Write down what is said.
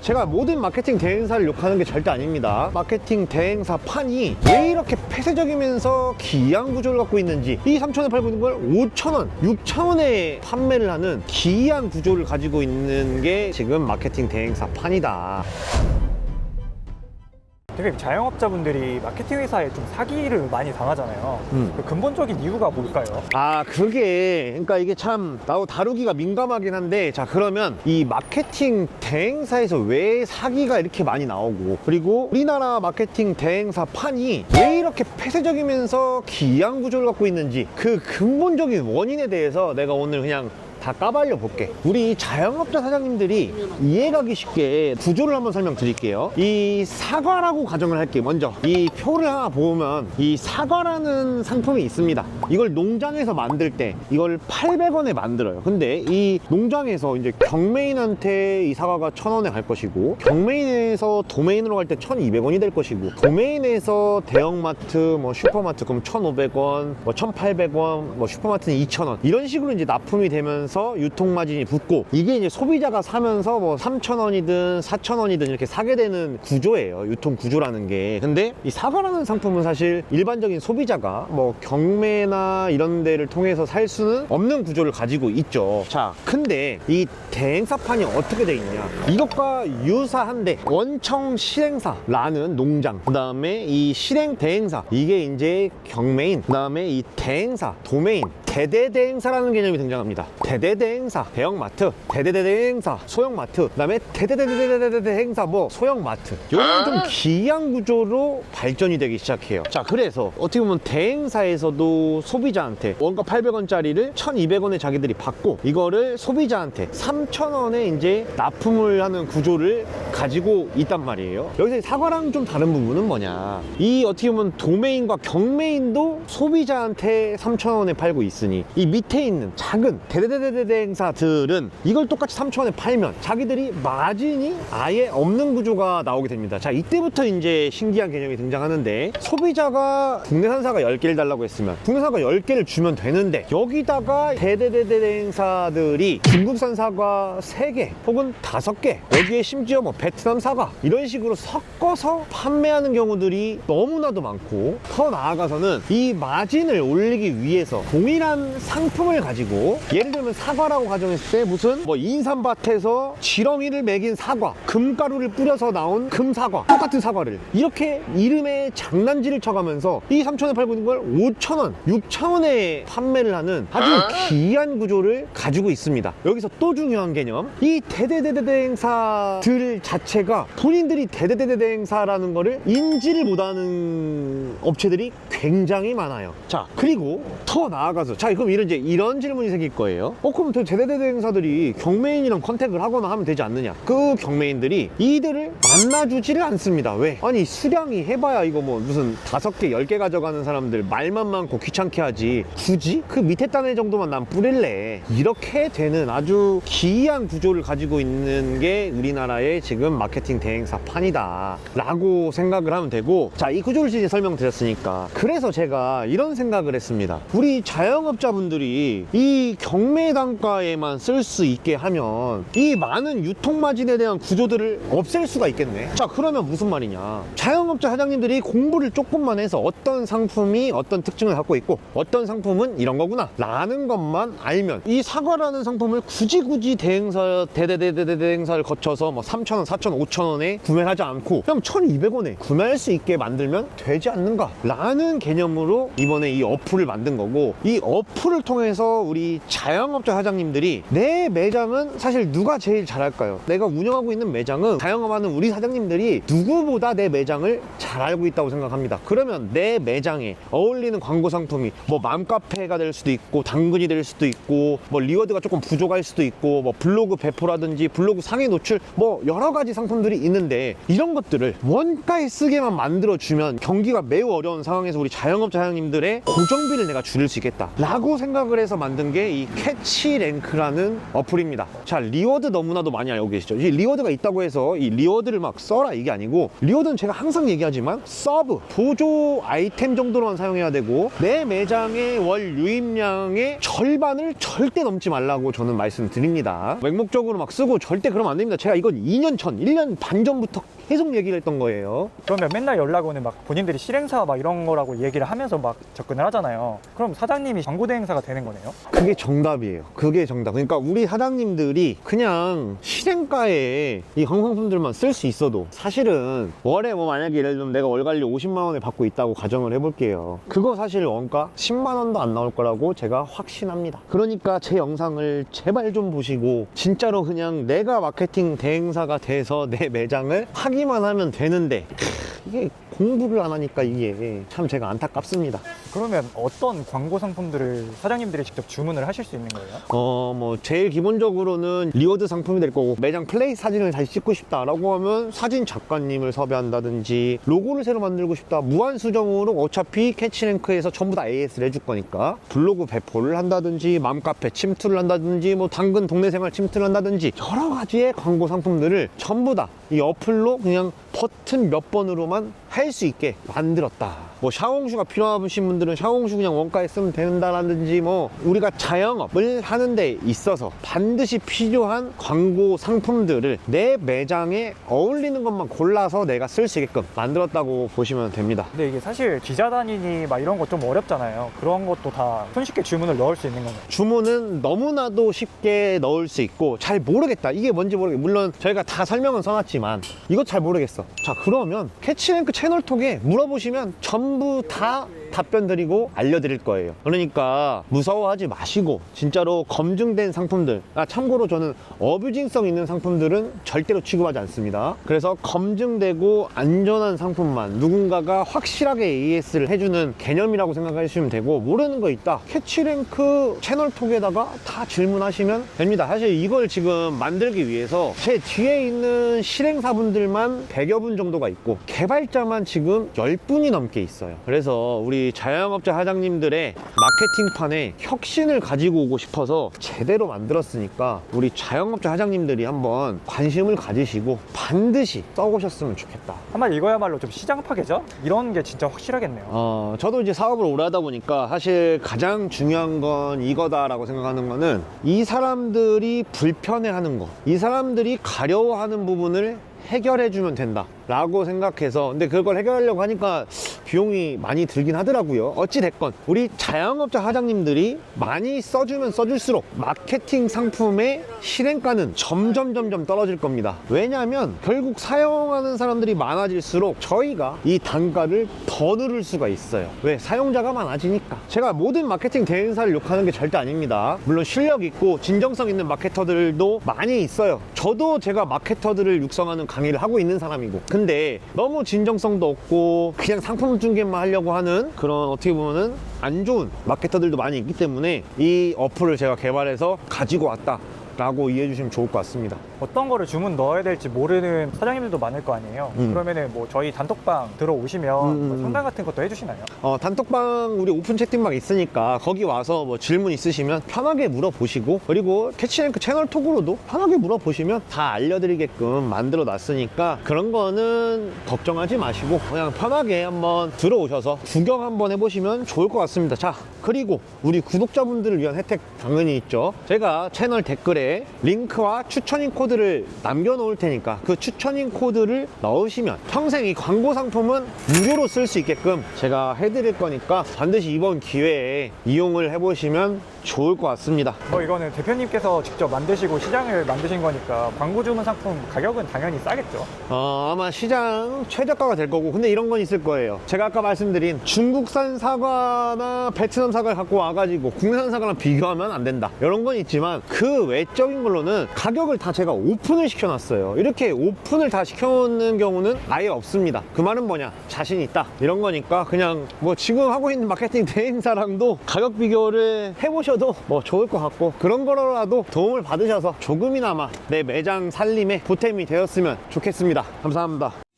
제가 모든 마케팅 대행사를 욕하는 게 절대 아닙니다. 마케팅 대행사 판이 왜 이렇게 폐쇄적이면서 기이한 구조를 갖고 있는지 이 3천원에 팔고 있는 걸 5천원, 6천원에 판매를 하는 기이한 구조를 가지고 있는 게 지금 마케팅 대행사 판이다. 되게 자영업자분들이 마케팅 회사에 좀 사기를 많이 당하잖아요. 음. 그 근본적인 이유가 뭘까요? 아, 그게, 그러니까 이게 참, 나도 다루기가 민감하긴 한데, 자, 그러면 이 마케팅 대행사에서 왜 사기가 이렇게 많이 나오고, 그리고 우리나라 마케팅 대행사 판이 왜 이렇게 폐쇄적이면서 기이한 구조를 갖고 있는지, 그 근본적인 원인에 대해서 내가 오늘 그냥 다 까발려 볼게. 우리 자영업자 사장님들이 이해가기 쉽게 구조를 한번 설명드릴게요. 이 사과라고 가정을 할게. 먼저 이 표를 하나 보면 이 사과라는 상품이 있습니다. 이걸 농장에서 만들 때 이걸 800원에 만들어요. 근데 이 농장에서 이제 경매인한테 이 사과가 1000원에 갈 것이고 경매인에서 도메인으로 갈 때 1200원이 될 것이고 도메인에서 대형마트 뭐 슈퍼마트 그럼 1500원 뭐 1800원 뭐 슈퍼마트는 2000원 이런 식으로 이제 납품이 되면 서 유통 마진이 붙고 이게 이제 소비자가 사면서 뭐 3000원이든 4000원이든 이렇게 사게 되는 구조예요. 유통 구조라는 게. 근데 이 사과라는 상품은 사실 일반적인 소비자가 뭐 경매나 이런 데를 통해서 살 수는 없는 구조를 가지고 있죠. 자 근데 이 대행사판이 어떻게 돼 있냐? 이것과 유사한데 원청 실행사라는 농장 그 다음에 이 실행 대행사 이게 이제 경매인 그 다음에 이 대행사 도메인 대대대행사라는 개념이 등장합니다. 대 대대 행사 대형마트 대대대 행사 소형마트 그 다음에 대대대대대대 행사 뭐 소형마트 이런 좀 기이한 구조로 발전이 되기 시작해요 자 그래서 어떻게 보면 대행사에서도 소비자한테 원가 800원짜리를 1200원에 자기들이 받고 이거를 소비자한테 3000원에 이제 납품을 하는 구조를 가지고 있단 말이에요 여기서 사과랑 좀 다른 부분은 뭐냐 이 어떻게 보면 도메인과 경매인도 소비자한테 3000원에 팔고 있으니 이 밑에 있는 작은 대대대대 대 행사들은 이걸 똑같이 3000원에 팔면 자기들이 마진이 아예 없는 구조가 나오게 됩니다. 자 이때부터 이제 신기한 개념이 등장하는데 소비자가 국내산사가 10개를 달라고 했으면 국내산사가 10개를 주면 되는데 여기다가 대대대대 행사들이 중국산 사과 3개 혹은 5개 여기에 심지어 뭐 베트남 사과 이런 식으로 섞어서 판매하는 경우들이 너무나도 많고 더 나아가서는 이 마진을 올리기 위해서 동일한 상품을 가지고 예를 들면 사과라고 가정했을 때 무슨 뭐 인삼밭에서 지렁이를 먹인 사과 금가루를 뿌려서 나온 금사과 똑같은 사과를. 이렇게 이름에 장난질을 쳐가면서 이 3천원에 팔고 있는 걸 5천원 6천원에 판매를 하는 아주 기이한 구조를 가지고 있습니다. 여기서 또 중요한 개념. 이 대대대대대 행사들 자체가 본인들이 대대대대대 행사라는 거를 인지를 못하는 업체들이 굉장히 많아요. 자 그리고 더 나아가서 자 그럼 이런 이제 이런 질문이 생길 거예요. 어 그럼 저 대대대대 행사들이 경매인이랑 컨택을 하거나 하면 되지 않느냐? 그 경매인들이 이들을 만나주지를 않습니다. 왜? 아니 수량이 해봐야 이거 뭐 무슨 다섯 개 열 개 가져가는 사람들 말만 많고 귀찮게 하지. 굳이? 그 밑에 단에 정도만 난 뿌릴래. 이렇게 되는 아주 기이한 구조를 가지고 있는 게 우리나라의 지금 마케팅 대행사 판이다. 라고 생각을 하면 되고 자 이 구조를 이제 설명드렸으니까. 그래서 제가 이런 생각을 했습니다. 우리 자영업자분들이 이 경매 단가에만 쓸 수 있게 하면 이 많은 유통 마진에 대한 구조들을 없앨 수가 있겠네. 자 그러면 무슨 말이냐? 자영업자 사장님들이 공부를 조금만 해서 어떤 상품이 어떤 특징을 갖고 있고 어떤 상품은 이런 거구나 라는 것만 알면 이 사과라는 상품을 굳이 굳이 대행사 대대대대대 대행사를 거쳐서 뭐 3,000원, 4,000원, 5,000원에 구매를 하지 않고 그냥 1,200원에 구매할 수 있게 만들면 되지 않는가? 라는 개념으로 이번에 이 어플을 만든 거고 이 어플을 통해서 우리 자영업자 사장님들이 내 매장은 사실 누가 제일 잘할까요? 내가 운영하고 있는 매장은 자영업하는 우리 사장님들이 누구보다 내 매장을 잘 알고 있다고 생각합니다. 그러면 내 매장에 어울리는 광고 상품이 뭐 맘카페가 될 수도 있고 당근이 될 수도 있고 뭐 리워드가 조금 부족할 수도 있고 뭐 블로그 배포라든지 블로그 상위 노출 뭐 여러 가지 상품들이 있는데 이런 것들을 원가에 쓰게만 만들어 주면 경기가 매우 어려운 상황에서 우리 자영업자 사장님들의 고정비를 내가 줄일 수 있겠다 라고 생각을 해서 만든 게 이 캐치 랭크라는 어플입니다. 자 리워드 너무나도 많이 알고 계시죠? 이 리워드가 있다고 해서 이 리워드를 막 써라 이게 아니고 리워드는 제가 항상 얘기하지만 서브 보조 아이템 정도로만 사용해야 되고 내 매장의 월 유입량의 절반을 절대 넘지 말라고 저는 말씀드립니다. 맹목적으로 막 쓰고 절대 그러면 안 됩니다. 제가 이건 2년 전 전, 1년 반 전부터 계속 얘기를 했던 거예요. 그러면 맨날 연락 오는 막 본인들이 실행사 막 이런 거라고 얘기를 하면서 막 접근을 하잖아요. 그럼 사장님이 광고 대행사가 되는 거네요. 그게 정답이에요. 그게 정답. 그러니까 우리 사장님들이 그냥 실행가에 이 황상품들만 쓸 수 있어도 사실은 월에 뭐 만약에 예를 들면 내가 월 관리 50만 원을 받고 있다고 가정을 해볼게요. 그거 사실 원가 10만 원도 안 나올 거라고 제가 확신합니다. 그러니까 제 영상을 제발 좀 보시고 진짜로 그냥 내가 마케팅 대행사가 돼서 내 매장을 하기 만 하면 되는데. 크, 이게 공부를 안 하니까 이게 참 제가 안타깝습니다. 그러면 어떤 광고 상품들을 사장님들이 직접 주문을 하실 수 있는 거예요? 어, 뭐, 제일 기본적으로는 리워드 상품이 될 거고, 매장 플레이 사진을 다시 찍고 싶다라고 하면 사진 작가님을 섭외한다든지, 로고를 새로 만들고 싶다. 무한 수정으로 어차피 캐치랭크에서 전부 다 AS를 해줄 거니까, 블로그 배포를 한다든지, 맘카페 침투를 한다든지, 뭐, 당근 동네 생활 침투를 한다든지, 여러 가지의 광고 상품들을 전부 다 이 어플로 그냥 버튼 몇 번으로만 할 수 있게 만들었다. 뭐 샤워홍수가 필요하신 분들은 샤워홍수 그냥 원가에 쓰면 된다라든지 뭐 우리가 자영업을 하는 데 있어서 반드시 필요한 광고 상품들을 내 매장에 어울리는 것만 골라서 내가 쓸 수 있게끔 만들었다고 보시면 됩니다. 근데 이게 사실 기자 단위니 막 이런 거 좀 어렵잖아요. 그런 것도 다 손쉽게 주문을 넣을 수 있는 건가요? 주문은 너무나도 쉽게 넣을 수 있고 잘 모르겠다 이게 뭔지 모르겠 물론 저희가 다 설명은 써놨지만 이거 잘 모르겠어 자 그러면 캐치랭크 채널톡에 물어보시면 전부 다 답변 드리고 알려드릴 거예요. 그러니까 무서워하지 마시고 진짜로 검증된 상품들 아 참고로 저는 어뷰징성 있는 상품들은 절대로 취급하지 않습니다. 그래서 검증되고 안전한 상품만 누군가가 확실하게 AS를 해주는 개념이라고 생각하시면 되고 모르는 거 있다. 캐치랭크 채널톡에다가 다 질문하시면 됩니다. 사실 이걸 지금 만들기 위해서 제 뒤에 있는 실행사분들만 100여 분 정도가 있고 개발자만 지금 10분이 넘게 있어요. 그래서 우리 자영업자 사장님들의 마케팅판에 혁신을 가지고 오고 싶어서 제대로 만들었으니까 우리 자영업자 사장님들이 한번 관심을 가지시고 반드시 써보셨으면 좋겠다 한마디 이거야말로 좀 시장 파괴죠? 이런 게 진짜 확실하겠네요. 어, 저도 이제 사업을 오래 하다 보니까 사실 가장 중요한 건 이거다라고 생각하는 거는 이 사람들이 불편해하는 거, 이 사람들이 가려워하는 부분을 해결해주면 된다. 라고 생각해서 근데 그걸 해결하려고 하니까 비용이 많이 들긴 하더라고요. 어찌됐건 우리 자영업자 사장님들이 많이 써주면 써줄수록 마케팅 상품의 실행가는 점점 점점 떨어질 겁니다. 왜냐하면 결국 사용하는 사람들이 많아질수록 저희가 이 단가를 더 누를 수가 있어요. 왜? 사용자가 많아지니까. 제가 모든 마케팅 대행사를 욕하는 게 절대 아닙니다. 물론 실력 있고 진정성 있는 마케터들도 많이 있어요. 저도 제가 마케터들을 육성하는 강의를 하고 있는 사람이고 근데 너무 진정성도 없고 그냥 상품 중개만 하려고 하는 그런 어떻게 보면은 안 좋은 마케터들도 많이 있기 때문에 이 어플을 제가 개발해서 가지고 왔다 라고 이해해 주시면 좋을 것 같습니다 어떤 거를 주문 넣어야 될지 모르는 사장님들도 많을 거 아니에요. 음. 그러면은 뭐 저희 단톡방 들어오시면 음, 뭐 음, 상담 같은 것도 해주시나요? 어, 단톡방 우리 오픈 채팅방 있으니까 거기 와서 뭐 질문 있으시면 편하게 물어보시고 그리고 캐치랭크 채널 톡으로도 편하게 물어보시면 다 알려드리게끔 만들어 놨으니까 그런 거는 걱정하지 마시고 그냥 편하게 한번 들어오셔서 구경 한번 해보시면 좋을 것 같습니다 자 그리고 우리 구독자분들을 위한 혜택 당연히 있죠 제가 채널 댓글에 링크와 추천인 코드를 남겨놓을 테니까 그 추천인 코드를 넣으시면 평생 이 광고 상품은 무료로 쓸 수 있게끔 제가 해드릴 거니까 반드시 이번 기회에 이용을 해보시면 좋을 것 같습니다. 뭐 이거는 대표님께서 직접 만드시고 시장을 만드신 거니까 광고 주문 상품 가격은 당연히 싸겠죠. 어, 아마 시장 최저가가 될 거고 근데 이런 건 있을 거예요 제가 아까 말씀드린 중국산 사과나 베트남 사과를 갖고 와가지고 국내산 사과랑 비교하면 안 된다 이런 건 있지만 그 외적 인 걸로는 가격을 다 제가 오픈을 시켜놨어요. 이렇게 오픈을 다 시켜놓는 경우는 아예 없습니다. 그 말은 뭐냐? 자신 있다. 이런 거니까 그냥 뭐 지금 하고 있는 마케팅 대행사랑도 가격 비교를 해보셔도 뭐 좋을 것 같고 그런 거라도 도움을 받으셔서 조금이나마 내 매장 살림에 보탬이 되었으면 좋겠습니다. 감사합니다